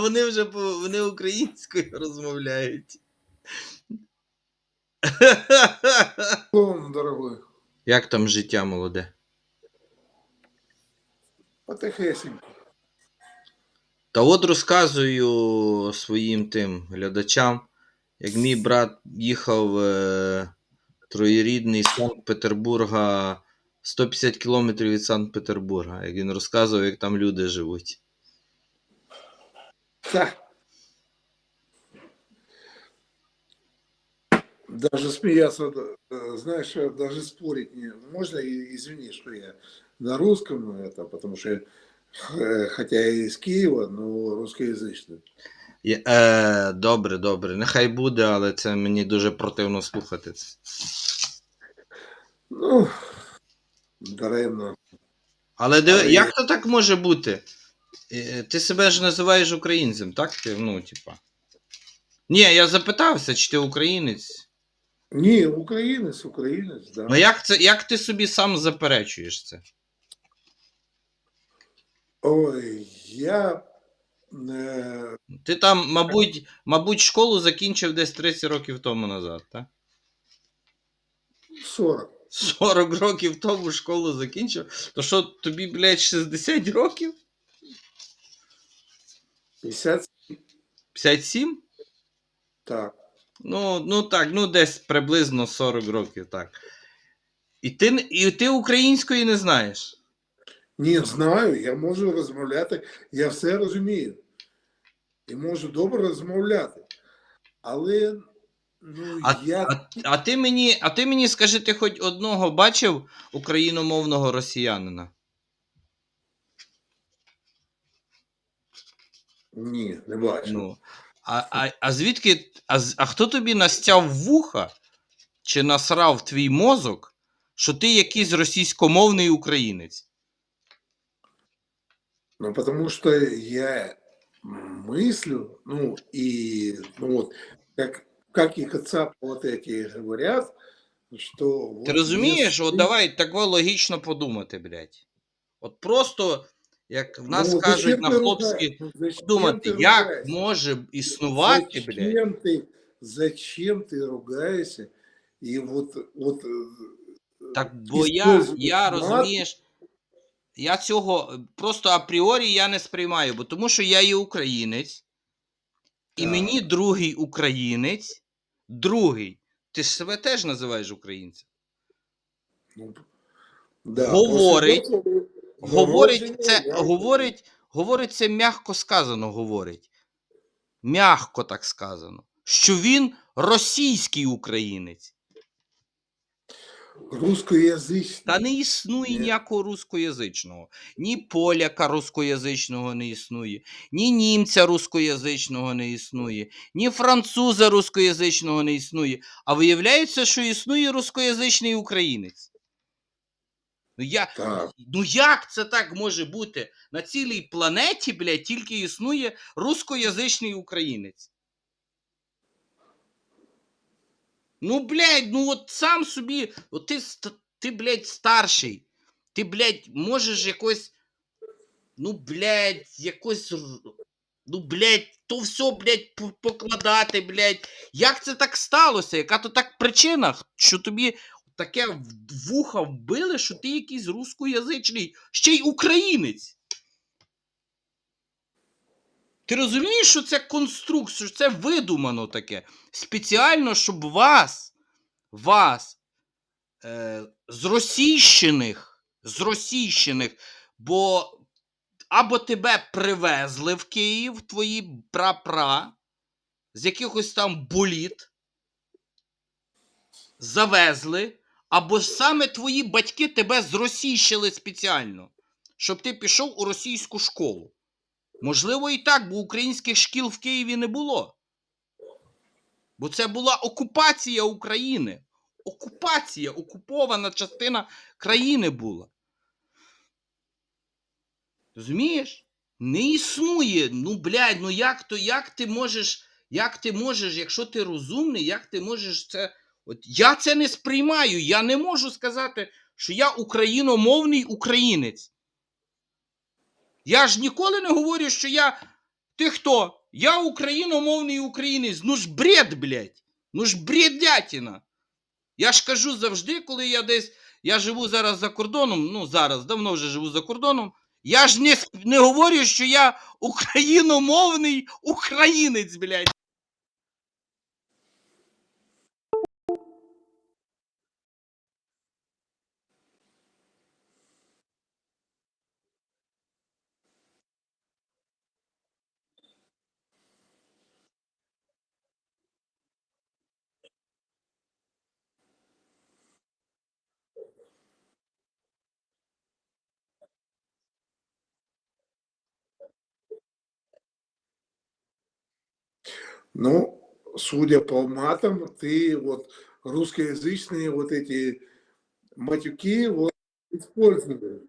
вони вже вони українською розмовляють. Словом, дорогой, Як там життя молоде? потихесеньку. Та от розказую своїм тим глядачам, як мій брат їхав е, троєрідний з Санкт-Петербурга 150 кілометрів від Санкт-Петербурга, як він розказував, як там люди живуть. Да. Даже смеяться, э, знаешь, э, даже спорить не можно. И извини, что я на русском это, потому что я, э, хотя я из Киева, но русскоязычный. Я- Е, добре, добре. Нехай буде, але це мені дуже противно слухати. це. Ну, даремно. Але диви, Але як є- то так може бути? Е, Ти себе ж називаєш українцем, так? Ти, ну, типа. Ні, я запитався, чи ти українець. Не, украинец, украинец, да. Ну як це, як ти собі сам заперечуєш це? Ой, я э, Ти там, мабуть, мабуть, школу закінчив десь 30 років тому назад, так? 40. 40 років тому школу закінчив. То що тобі, блядь, 60 років? 50, 57? так. Ну, ну так, ну десь приблизно 40 років, так. І ти, і ти української не знаєш. Не знаю, я можу розмовляти, я все розумію. І можу добре розмовляти. Але ну, А, я а, а, ти мені, а ти мені скажи, ти хоч одного бачив україномовного росіянина? ні, не бачу. Ну, а, а, а звідки. А, з- а хто тобі настяв вуха чи насрав твій мозок, що ти якийсь російськомовний українець? Ну, потому что я мыслю, ну, и, ну, вот, как, как и кацапы вот эти говорят, что... вот Ти розумієш? если- От давай тако логічно подумати, блядь. От просто, як в нас Ну, кажуть зачем на ты хлопські, ругаешь? Ну, зачем думати, ты як ругаешься? може існувати, блядь. Зачем ты, зачем ты ругаешься? И вот, вот э, Так, бо я, Іспользують я мат. розумієш, я цього е, просто апріорі я не сприймаю, бо тому що я є українець, і Так. мені другий українець, другий, ти ж себе теж називаєш українцем. ну, да, Говорить, после этого Говорить це, говорить, говорить це м'яко сказано, говорить. М'яко так сказано. Що він російський українець. русскоязичний. Та не існує Ні. ніякого рускоязичного. Ні поляка рускоязичного не існує, ні німця рускоязичного не існує, ні француза рускоязичного не існує. А виявляється, що існує рускоязичний українець. Ну, я, Так. ну як це так може бути? На цілій планеті, блядь, тільки існує рускоязичний українець. Ну, блядь, ну от сам собі, от ти, ти, блядь, старший. Ти, блядь, можеш якось. Ну, блядь, якось. Ну, блядь, то все, блядь, покладати, блядь. Як це так сталося? Яка то так причина, що тобі таке вуха вбили, що ти якийсь рускоязичний, ще й українець. Ти розумієш, що це конструкт, що це видумано таке. Спеціально, щоб вас, вас, е, зросійщених, зросійщених, бо або тебе привезли в Київ, твої прапра, з якихось там боліт, завезли, або саме твої батьки тебе зросійщили спеціально, щоб ти пішов у російську школу. Можливо, і так, бо українських шкіл в Києві не було. Бо це була окупація України. Окупація, окупована частина країни була. Розумієш? Не існує. Ну, блядь, ну як то, як ти можеш, як ти можеш, якщо ти розумний, як ти можеш це. От я це не сприймаю. Я не можу сказати, що я україномовний українець. Я ж ніколи не говорю, що я Ти хто? Я україномовний українець. Ну ж бред, блядь. Ну ж бредятіна. Я ж кажу завжди, коли я десь. Я живу зараз за кордоном, ну зараз давно вже живу за кордоном. Я ж не, не говорю, що я україномовний українець, блядь. Ну, судя по матам, ты вот русскоязычные вот эти матюки вот использовали.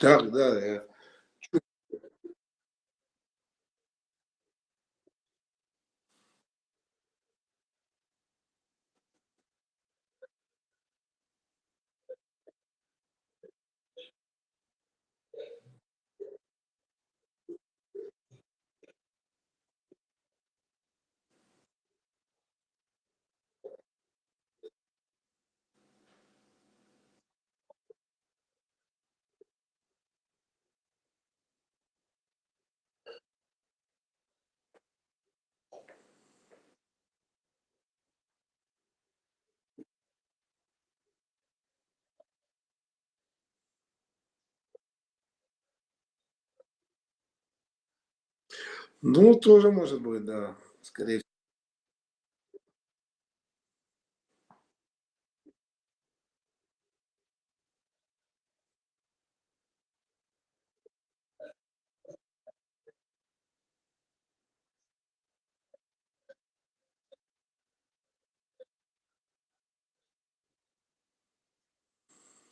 Так, да, Ну, тоже может быть, да, скорее всего.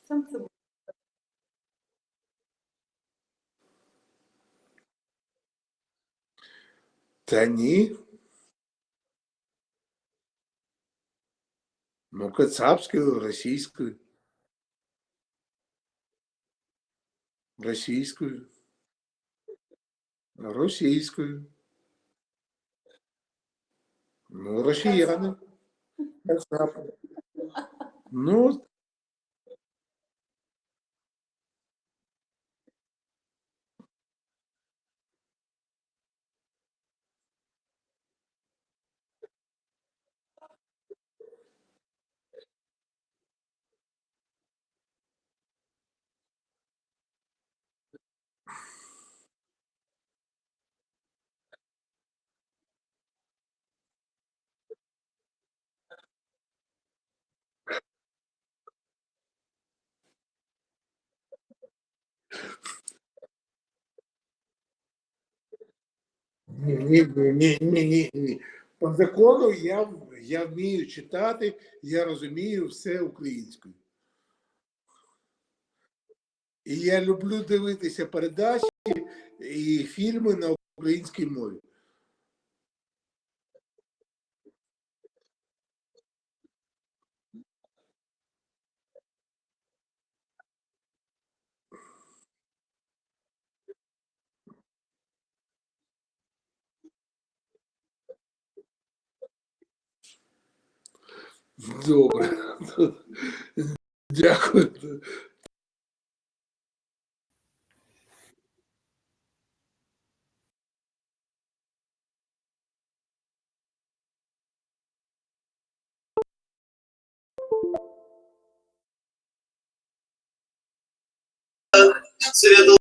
Сам Та ні. Ну, кацапською, російською. Російською. Російською. Ну, росіяни. Кацапи. Ну, ні, ні, ні, ні, ні. По закону я, я вмію читати, я розумію все українською. І я люблю дивитися передачі і фільми на українській мові. Добре. Дякую. Свет